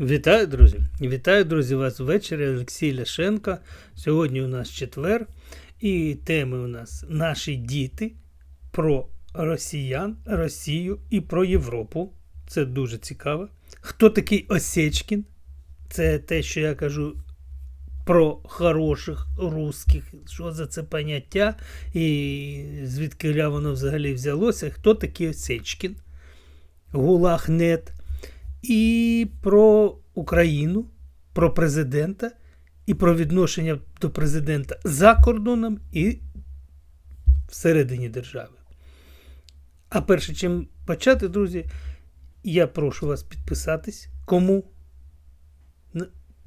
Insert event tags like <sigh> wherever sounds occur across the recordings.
Вітаю, друзі! Вітаю, друзі, вас ввечері. Олексій Ляшенко. Сьогодні у нас четвер, і теми у нас наші діти про росіян, Росію і про Європу. Це дуже цікаво. Хто такий Осечкін? Це те, що я кажу про хороших русських. Що за це поняття? І звідки воно взагалі взялося? Хто такий Осечкін? Гулагнет і про Україну, про президента, і про відношення до президента за кордоном і всередині держави. А перше чим почати, друзі, я прошу вас підписатись, кому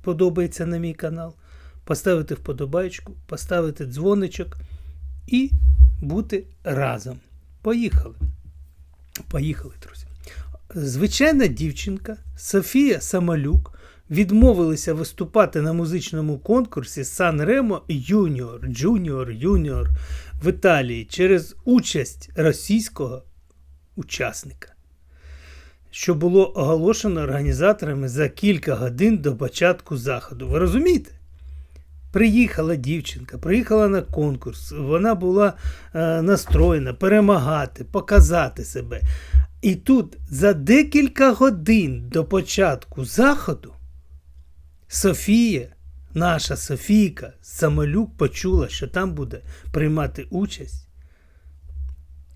подобається на мій канал, поставити вподобайку, поставити дзвоничок і бути разом. Поїхали. Поїхали, друзі звичайна дівчинка Софія Самолюк відмовилася виступати на музичному конкурсі Сан Ремо Юніор, Джуніор, Юніор в Італії через участь російського учасника, що було оголошено організаторами за кілька годин до початку заходу. Ви розумієте? Приїхала дівчинка, приїхала на конкурс, вона була е, настроєна перемагати, показати себе. І тут за декілька годин до початку заходу Софія, наша Софійка, Самолюк почула, що там буде приймати участь.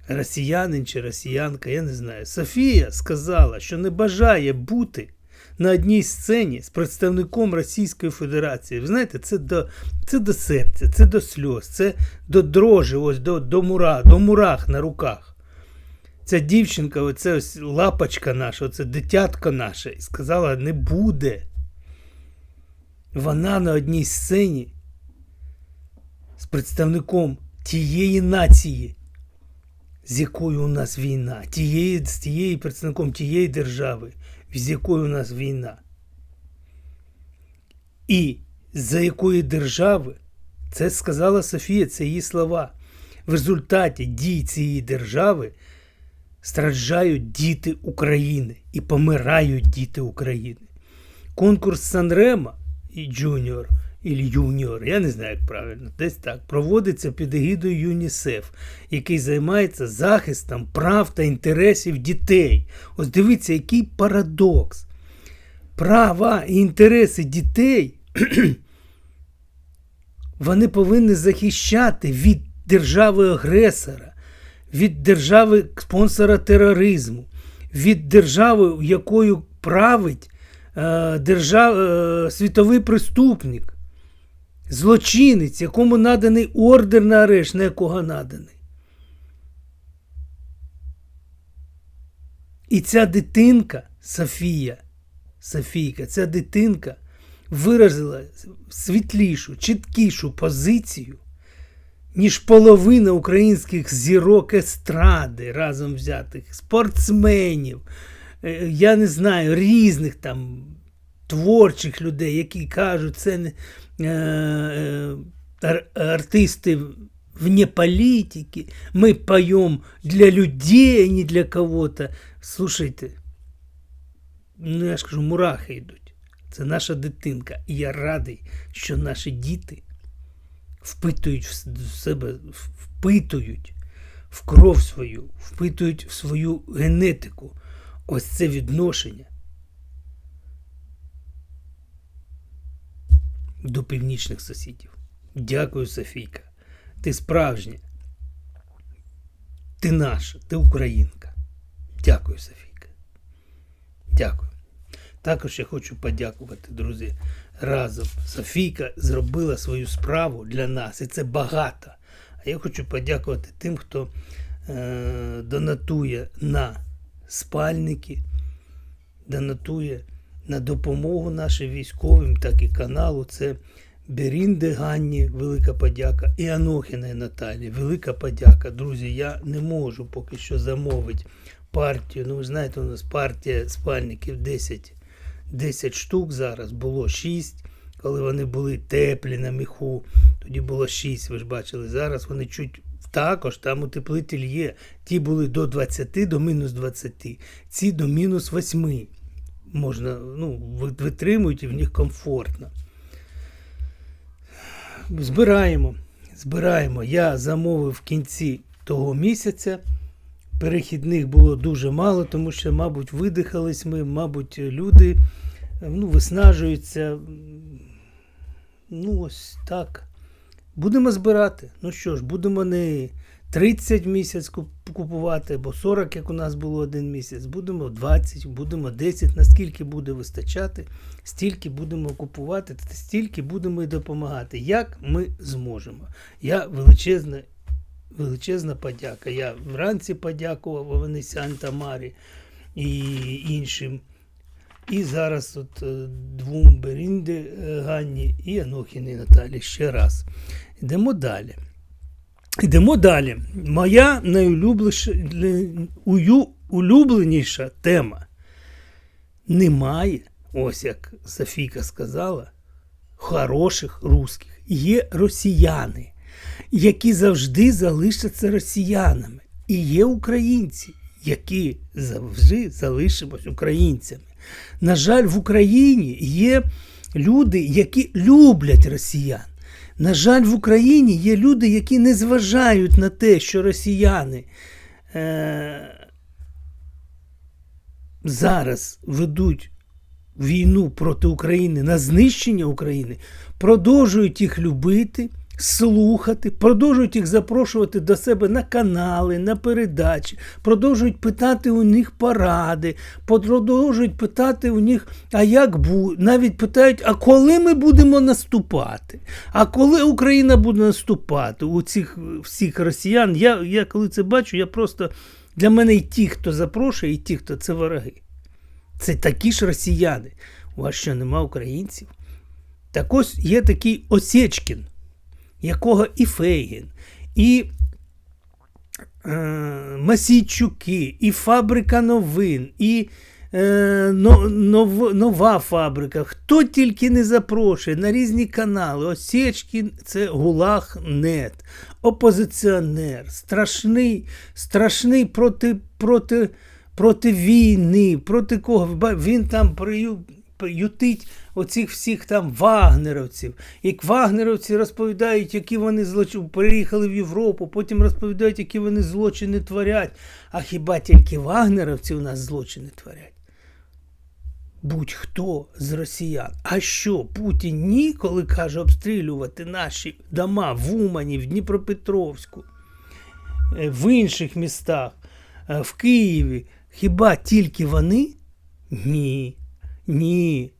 Росіянин чи росіянка, я не знаю. Софія сказала, що не бажає бути на одній сцені з представником Російської Федерації. Ви знаєте, це до це до серця, це до сльоз, це до дрожі, ось до до, мура, до мурах на руках. Ця дівчинка, оце ось лапочка наша, оце дитятко наше, і сказала, не буде. Вона на одній сцені з представником тієї нації, з якою у нас війна, тієї, з тією представником тієї держави, з якою у нас війна. І за якої держави, це сказала Софія, це її слова. В результаті дій цієї держави страждають діти України і помирають діти України. Конкурс Санрема і Джуніор і Юніор, я не знаю, як правильно, десь так, проводиться під егідою ЮНІСЕФ, який займається захистом прав та інтересів дітей. Ось дивіться, який парадокс. Права і інтереси дітей <clears throat> вони повинні захищати від держави-агресора від держави спонсора тероризму, від держави, якою править е, держав, е, світовий преступник, злочинець, якому наданий ордер на арешт, на якого наданий. І ця дитинка, Софія, Софійка, ця дитинка виразила світлішу, чіткішу позицію ніж половина українських зірок естради разом взятих, спортсменів, е, я не знаю, різних там творчих людей, які кажуть, це не е, е, артисти вне політики, ми поємо для людей, а не для кого-то. Слушайте, ну я ж кажу, мурахи йдуть. Це наша дитинка. І я радий, що наші діти впитують в себе, впитують в кров свою, впитують в свою генетику. Ось це відношення до північних сусідів. Дякую, Софійка. Ти справжня. Ти наша, ти українка. Дякую, Софійка. Дякую. Також я хочу подякувати, друзі, разом. Софійка зробила свою справу для нас, і це багато. А я хочу подякувати тим, хто е, донатує на спальники, донатує на допомогу нашим військовим, так і каналу. Це Берінде Ганні, велика подяка, і Анохіна Наталі, велика подяка. Друзі, я не можу поки що замовити партію. Ну, ви знаєте, у нас партія спальників 10 10 штук зараз, було 6. Коли вони були теплі на міху, тоді було 6, ви ж бачили. Зараз вони чуть також, там утеплитель є. Ті були до 20, до мінус 20, ці до мінус 8. можна, ну, витримують і в них комфортно. Збираємо, збираємо. Я замовив в кінці того місяця. Перехідних було дуже мало, тому що, мабуть, видихались ми, мабуть, люди е, ну, виснажуються. Ну, ось так. Будемо збирати. Ну що ж, будемо не 30 в місяць купувати, або 40, як у нас було один місяць. Будемо 20, будемо 10, наскільки буде вистачати, стільки будемо купувати, стільки будемо і допомагати. Як ми зможемо. Я величезна, величезна подяка. Я вранці подякував Овенесян Тамарі і іншим. І зараз от е, двом Берінди е, Ганні і Анохіни Наталі ще раз. Йдемо далі. Йдемо далі. Моя найулюбленіша улюбленіша тема. Немає, ось як Софійка сказала, хороших русських. Є росіяни, які завжди залишаться росіянами. І є українці, які завжди залишимось українцями. На жаль, в Україні є люди, які люблять росіян. На жаль, в Україні є люди, які не зважають на те, що росіяни е- зараз ведуть війну проти України на знищення України, продовжують їх любити, слухати, продовжують їх запрошувати до себе на канали, на передачі, продовжують питати у них поради, продовжують питати у них, а як буде, навіть питають, а коли ми будемо наступати? А коли Україна буде наступати у цих всіх росіян? Я, я коли це бачу, я просто для мене і ті, хто запрошує, і ті, хто це вороги. Це такі ж росіяни. У вас що нема українців? Так ось є такий Осечкін, якого і Фейгін, і е, Масійчуки, і фабрика новин, і е, нов, нова фабрика. Хто тільки не запрошує на різні канали. Осечкін це Гулаг.нет, опозиціонер, страшний, страшний проти, проти, проти війни, проти кого? Він там прию, ютить оцих всіх там вагнеровців. Як вагнеровці розповідають, які вони злочини, переїхали в Європу, потім розповідають, які вони злочини творять. А хіба тільки вагнеровці у нас злочини творять? Будь-хто з росіян. А що, Путін ніколи каже обстрілювати наші дома в Умані, в Дніпропетровську, е, в інших містах, е, в Києві. Хіба тільки вони? Ні. Ні.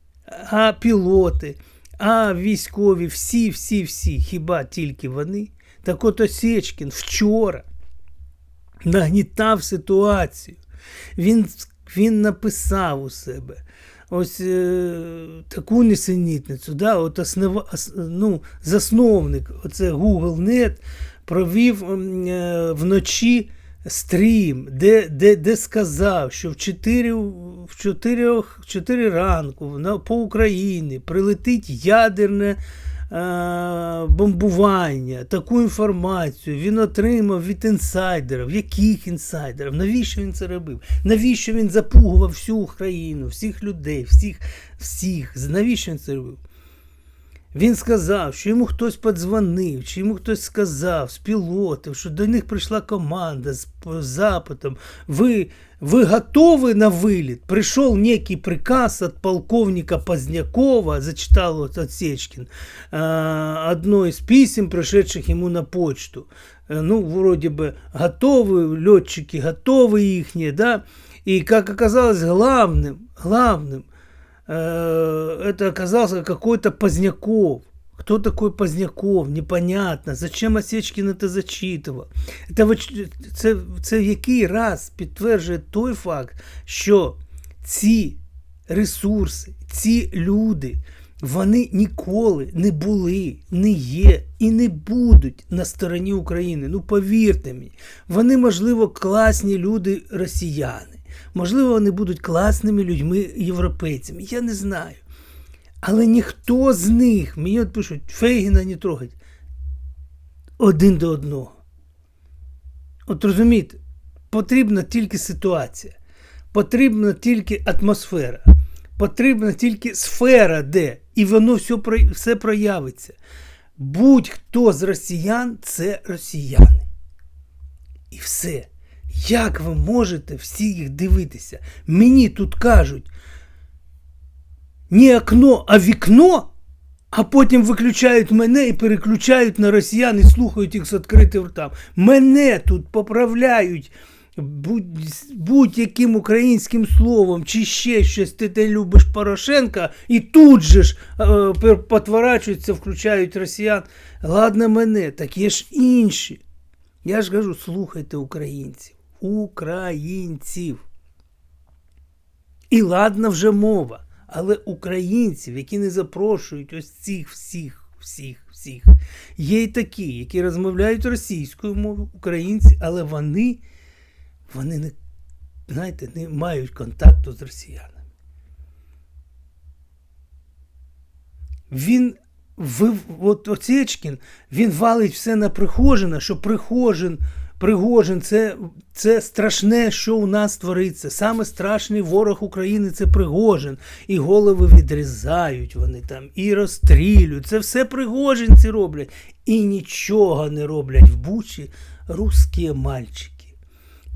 А пілоти, а військові, всі, всі, всі, хіба тільки вони? Так от Осечкін вчора нагнітав ситуацію. Він, він написав у себе ось е, таку несенітницю. Да? От основа, ос- ну, засновник, оце Google.net, провів е, вночі стрім, де, де, де сказав, що в 4, в 4, в 4 ранку на, по Україні прилетить ядерне е, бомбування. Таку інформацію він отримав від інсайдерів. Яких інсайдерів? Навіщо він це робив? Навіщо він запугував всю Україну, всіх людей, всіх, всіх? Навіщо він це робив? Він сказав, що йому хтось подзвонив, чи йому хтось сказав з пілотів, що до них прийшла команда з п- запитом. Ви, ви готові на виліт? Прийшов некий приказ від полковника Позднякова, зачитал вот Отсечкин, а, одно из писем, пришедших ему на почту. Э, Ну, вроде бы готовы, летчики готовы ихние, да? И, как оказалось, главным, главным э, это оказался какой-то Поздняков. Кто такой Поздняков? Непонятно. Зачем Осечкін это зачитував? Це, це, це який раз підтверджує той факт, що ці ресурси, ці люди, вони ніколи не були, не є і не будуть на стороні України. Ну повірте мені, вони, можливо, класні люди росіяни. Можливо, вони будуть класними людьми європейцями. Я не знаю. Але ніхто з них, мені от пишуть, Фейгіна не трогать. Один до одного. От розумієте, потрібна тільки ситуація, потрібна тільки атмосфера, Потрібна тільки сфера, де, і воно все, все проявиться. Будь-хто з росіян це росіяни. І все. Як ви можете всі їх дивитися? Мені тут кажуть не окно, а вікно, а потім виключають мене і переключають на росіян і слухають їх з відкритим ртом. Мене тут поправляють будь- будь-яким українським словом чи ще щось ти не любиш Порошенка, і тут же ж е, потворачуються, включають росіян. Ладно мене, так є ж інші. Я ж кажу, слухайте українців. Українців. І ладна вже мова. Але українців, які не запрошують ось цих всіх, всіх, всіх, є й такі, які розмовляють російською мовою, українці, але вони, вони не, знаєте, не мають контакту з росіянами. Він ви, от Оцечкін, він валить все на Пригожина, що Пригожин, Пригожин це, це страшне, що у нас твориться. Саме страшний ворог України це Пригожин. І голови відрізають вони там, і розстрілюють. Це все пригожинці роблять. І нічого не роблять в Бучі русські мальчики.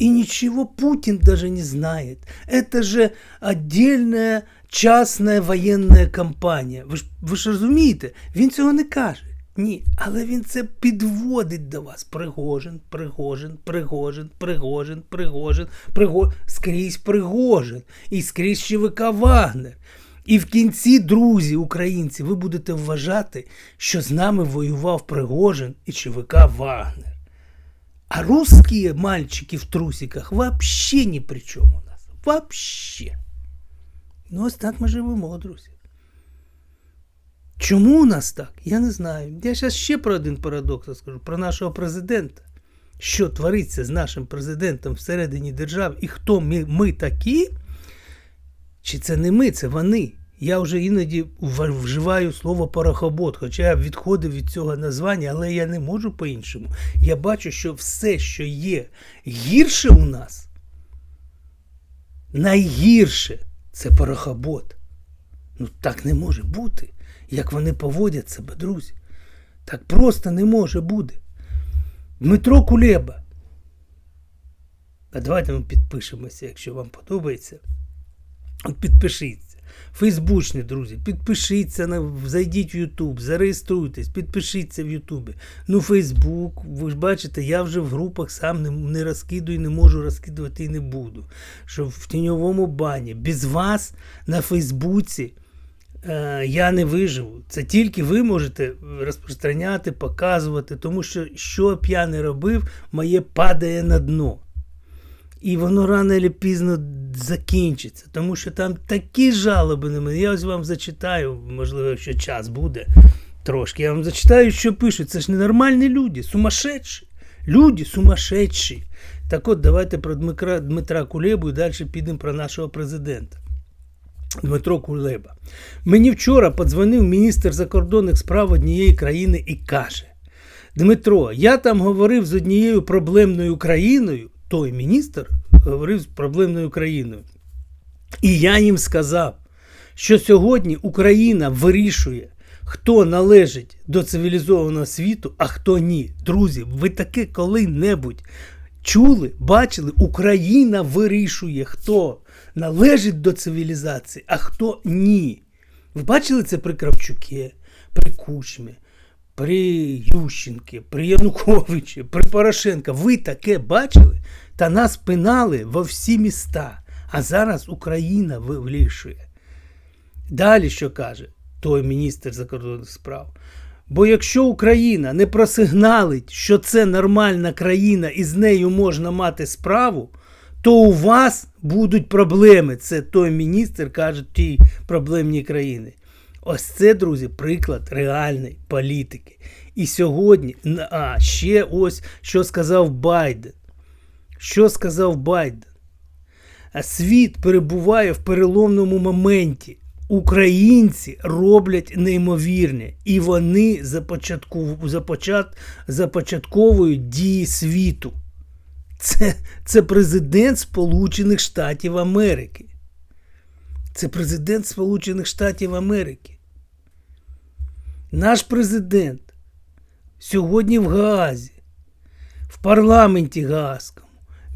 И ничего Путин даже не знает. Это же отдельная частная воєнна компанія. Ви ж, ви ж розумієте, він цього не каже. Ні, але він це підводить до вас. Пригожин, Пригожин, Пригожин, Пригожин, Пригожин, Пригожин, скрізь Пригожин. І скрізь ЧВК Вагнер. І в кінці, друзі, українці, ви будете вважати, що з нами воював Пригожин і ЧВК Вагнер. А русские мальчики в трусиках вообще ни при чем у нас. Вообще. Ну, ось так ми живемо, друзі. Чому у нас так? Я не знаю. Я зараз ще про один парадокс розкажу, про нашого президента. Що твориться з нашим президентом всередині держави і хто ми, ми такі? Чи це не ми, це вони? Я вже іноді вживаю слово порохобот, хоча я відходив від цього названня, але я не можу по-іншому. Я бачу, що все, що є гірше у нас, найгірше це порохобот. Ну так не може бути, як вони поводять себе, друзі. Так просто не може бути. Дмитро Кулеба. А давайте ми підпишемося, якщо вам подобається. От підпишіться. Фейсбучні, друзі, підпишіться, на, зайдіть в Ютуб, зареєструйтесь, підпишіться в Ютубі. Ну, Фейсбук, ви ж бачите, я вже в групах сам не, не розкидую, не можу розкидувати і не буду. Що в тіньовому бані. Без вас на Фейсбуці я не виживу. Це тільки ви можете розпространяти, показувати, тому що що б я не робив, моє падає на дно. І воно рано чи пізно закінчиться, тому що там такі жалоби на мене. Я ось вам зачитаю, можливо, якщо час буде трошки. Я вам зачитаю, що пишуть. Це ж ненормальні люди, сумасшедші. Люди сумасшедші. Так от, давайте про Дмитра, Дмитра Кулебу і далі підемо про нашого президента. Дмитро Кулеба. Мені вчора подзвонив міністр закордонних справ однієї країни і каже: Дмитро, я там говорив з однією проблемною країною. Той міністр говорив з проблемною країною. І я їм сказав, що сьогодні Україна вирішує, хто належить до цивілізованого світу, а хто ні. Друзі, ви таке коли-небудь чули, бачили, Україна вирішує, хто належить до цивілізації, а хто ні. Ви бачили це при Кравчуке, при Кучмі, при Ющенки, при Януковичі, при Порошенка. Ви таке бачили? Та нас пинали во всі міста. А зараз Україна вирішує. Далі що каже той міністр закордонних справ? Бо якщо Україна не просигналить, що це нормальна країна і з нею можна мати справу, то у вас будуть проблеми. Це той міністр каже тій проблемній країни. Ось це, друзі, приклад реальної політики. І сьогодні, а ще ось що сказав Байден. Що сказав Байден? Світ перебуває в переломному моменті. Українці роблять неймовірне, і вони започатку, започат, започатковують дії світу. Це, це президент Сполучених Штатів Америки. Це президент Сполучених Штатів Америки. Наш президент сьогодні в Гаазі, в парламенті Гаазькому.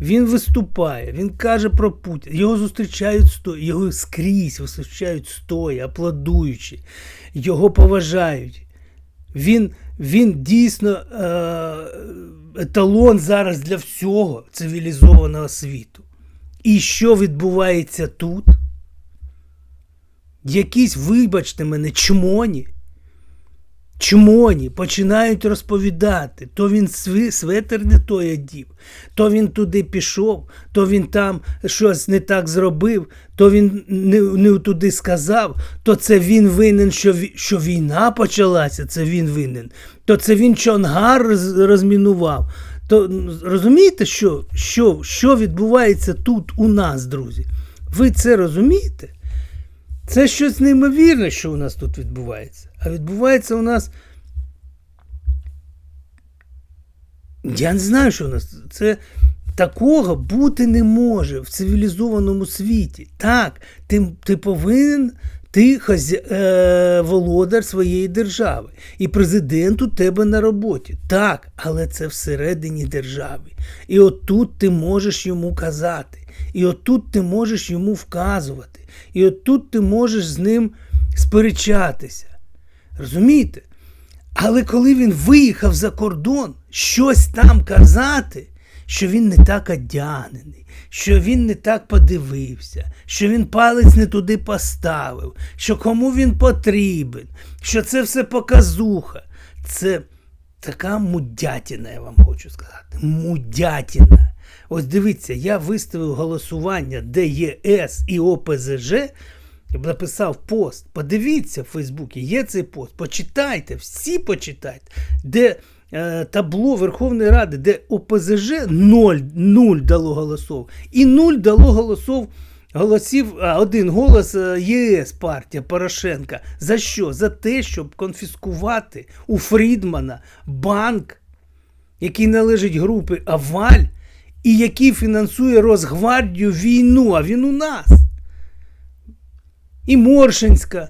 Він виступає, він каже про Путіна. Його зустрічають стоя, його скрізь зустрічають стоя, аплодуючи, його поважають. Він, він дійсно е, еталон зараз для всього цивілізованого світу. І що відбувається тут? Якісь, вибачте мене, чмоні. Чмоні починають розповідати, то він светер не той одів, то він туди пішов, то він там щось не так зробив, то він не, не туди сказав, то це він винен, що, що війна почалася, це він винен, то це він Чонгар розмінував. То розумієте, що, що, що відбувається тут у нас, друзі? Ви це розумієте? Це щось неймовірне, що у нас тут відбувається. А відбувається у нас. Я не знаю, що у нас. Це такого бути не може в цивілізованому світі. Так, ти, ти повинен, ти хазя... е, володар своєї держави. І президент у тебе на роботі. Так, але це всередині держави. І отут ти можеш йому казати. І отут ти можеш йому вказувати. І отут ти можеш з ним сперечатися. Розумієте? Але коли він виїхав за кордон, щось там казати, що він не так одягнений, що він не так подивився, що він палець не туди поставив, що кому він потрібен, що це все показуха. Це така мудятіна, я вам хочу сказати. Мудятіна. Ось дивіться, я виставив голосування ДЄС і ОПЗЖ. Я б написав пост. Подивіться в Фейсбуці, є цей пост. Почитайте, всі почитайте, де табло Верховної Ради, де ОПЗЖ 0, 0 дало голосов, і 0 дало. Голосів, а один голос е, ЄС партія Порошенка. За що? За те, щоб конфіскувати у Фрідмана банк, який належить групі Аваль, і який фінансує Росгвардію війну, а він у нас. І Моршинська,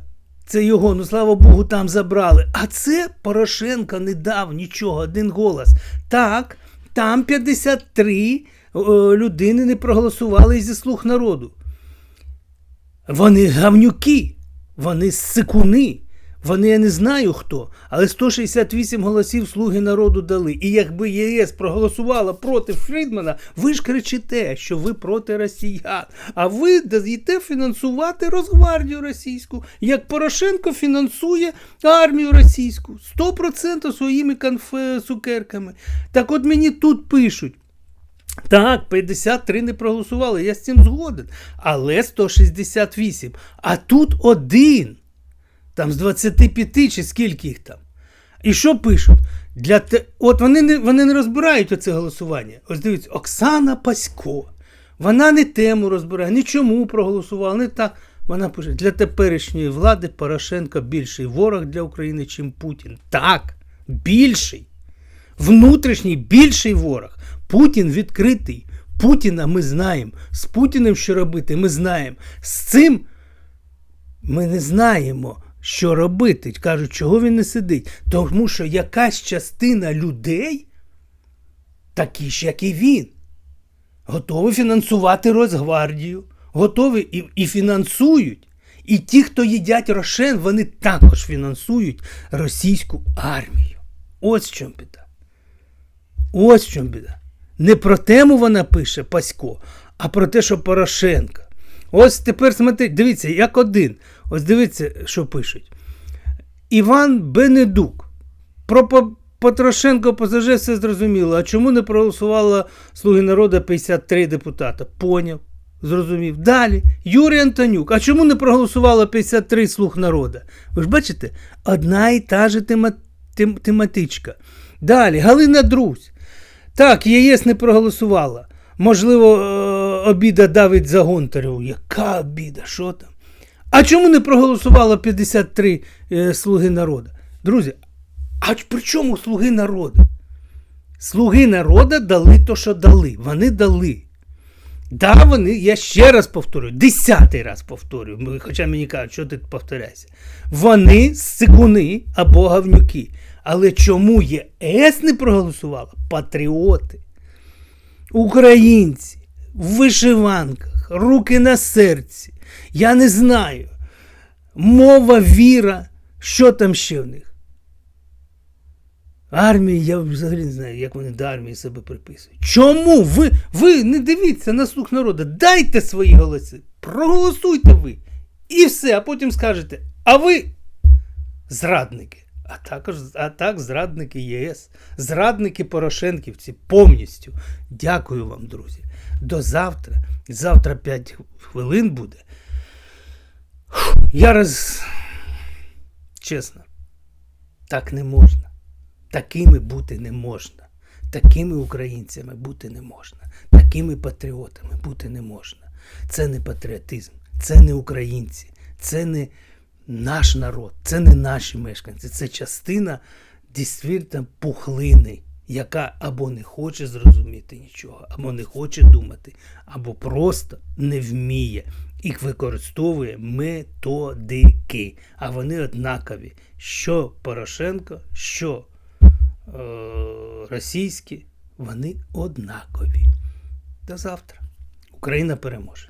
це його, ну слава Богу, там забрали. А це Порошенко не дав нічого, один голос. Так, там 53 о, людини не проголосували зі слуг народу. Вони гавнюки, вони сикуни. Вони я не знаю хто, але 168 голосів Слуги народу дали. І якби ЄС проголосувала проти Фрідмана, ви ж кричите, що ви проти росіян. А ви даєте фінансувати Росгвардію російську, як Порошенко фінансує армію російську 100% своїми конф- цукерками. Так от мені тут пишуть. Так, 53 не проголосували, я з цим згоден. Але 168. А тут один. Там з 25 чи скільки їх там. І що пишуть? Для те... От вони не, вони не розбирають оце голосування. Ось дивіться, Оксана Пасько. Вона не тему розбирає, ні чому проголосувала, не так. Вона пише: для теперішньої влади Порошенко більший ворог для України, чим Путін. Так, більший. Внутрішній більший ворог. Путін відкритий. Путіна ми знаємо. З Путіним що робити, ми знаємо. З цим ми не знаємо, що робити. Кажуть, чого він не сидить. Тому що якась частина людей, такі ж, як і він, готові фінансувати Росгвардію, готові і, і фінансують. І ті, хто їдять Рошен, вони також фінансують російську армію. Ось в чому біда. Ось в чому біда. Не про тему вона пише Пасько, а про те, що Порошенка. Ось тепер смотрите, дивіться, як один. Ось дивіться, що пишуть. Іван Бенедук. Про Потрошенко ПЗЖ все зрозуміло. А чому не проголосувала Слуги народу 53 депутата? Поняв. Зрозумів. Далі. Юрій Антонюк. А чому не проголосувало 53 слуг народу? Ви ж бачите, одна і та же тема, тем, тематичка. Далі. Галина Друзь. Так, ЄС не проголосувала. Можливо, е, обіда давить за Гонтареву. Яка обіда? Що там? А чому не проголосувало 53 е, слуги народу? Друзі, а при чому слуги народу? Слуги народу дали то, що дали. Вони дали. Да, вони, я ще раз повторюю, десятий раз повторюю, хоча мені кажуть, що ти повторяйся. Вони сикуни або гавнюки. Але чому ЄС не проголосувала? Патріоти, українці в вишиванках, руки на серці. Я не знаю. Мова, віра, що там ще в них? Армії, я взагалі не знаю, як вони до армії себе приписують. Чому ви, ви не дивіться на слух народу, дайте свої голоси, проголосуйте ви. І все, а потім скажете, а ви зрадники. А також а так зрадники ЄС, зрадники Порошенківці повністю. Дякую вам, друзі. До завтра. Завтра 5 хвилин буде. Я роз. Чесно, так не можна. Такими бути не можна. Такими українцями бути не можна. Такими патріотами бути не можна. Це не патріотизм, це не українці, це не наш народ, це не наші мешканці, це частина дійсно пухлини, яка або не хоче зрозуміти нічого, або не хоче думати, або просто не вміє і використовує методики. А вони однакові. Що Порошенко, що е, російські, вони однакові. До завтра. Україна переможе.